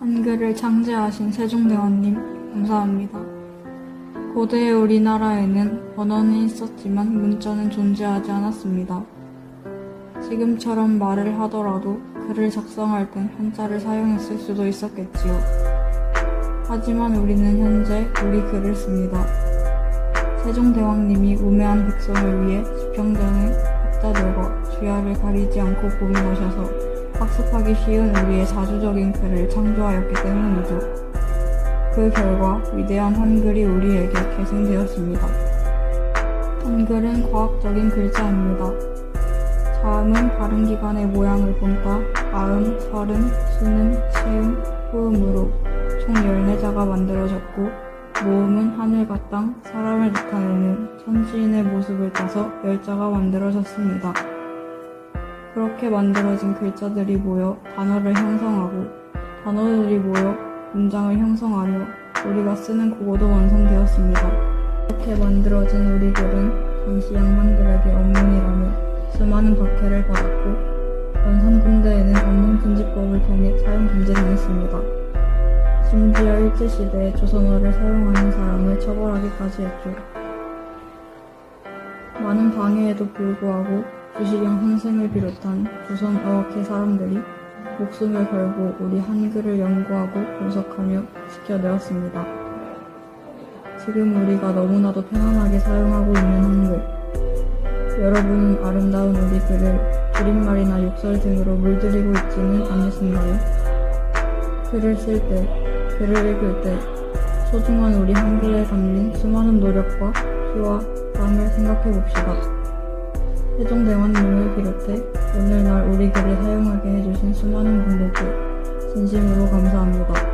한글을 창제하신 세종대왕님 감사합니다. 고대의 우리나라에는 언어는 있었지만 문자는 존재하지 않았습니다. 지금처럼 말을 하더라도 글을 작성할 땐 한자를 사용했을 수도 있었겠지요. 하지만 우리는 현재 우리 글을 씁니다. 세종대왕님이 우매한 백성을 위해 수평전에 학자들과 주야를 가리지 않고 고민하셔서 학습하기 쉬운 우리의 자주적인 글을 창조하였기 때문이죠. 그 결과 위대한 한글이 우리에게 계승되었습니다. 한글은 과학적인 글자입니다. 자음은 다른 기관의 모양을 본따 아음, 설음, 순음, 채음, 호음으로 총 14자가 만들어졌고 모음은 하늘과 땅, 사람을 나타내는 천지인의 모습을 따서 10자가 만들어졌습니다. 그렇게 만들어진 글자들이 모여 단어를 형성하고 단어들이 모여 문장을 형성하며 우리가 쓰는 국어도 완성되었습니다. 이렇게 만들어진 우리 글은 당시 양반들에게 업문이라며 수많은 박해를 받았고 연산군대에는 언문 금지법을 통해 사용 금지당했습니다. 심지어 일제시대에 조선어를 사용하는 사람을 처벌하기까지 했죠. 많은 방해에도 불구하고 주시경 선생을 비롯한 조선 어학회 사람들이 목숨을 걸고 우리 한글을 연구하고 분석하며 지켜내었습니다. 지금 우리가 너무나도 편안하게 사용하고 있는 한글. 여러분은 아름다운 우리 글을 줄임말이나 욕설 등으로 물들이고 있지는 않으신가요? 글을 쓸 때, 글을 읽을 때 소중한 우리 한글에 담긴 수많은 노력과 피와 땀을 생각해 봅시다. 세종대왕님을 비롯해 오늘날 우리 글을 사용하게 해주신 수많은 분들께 진심으로 감사합니다.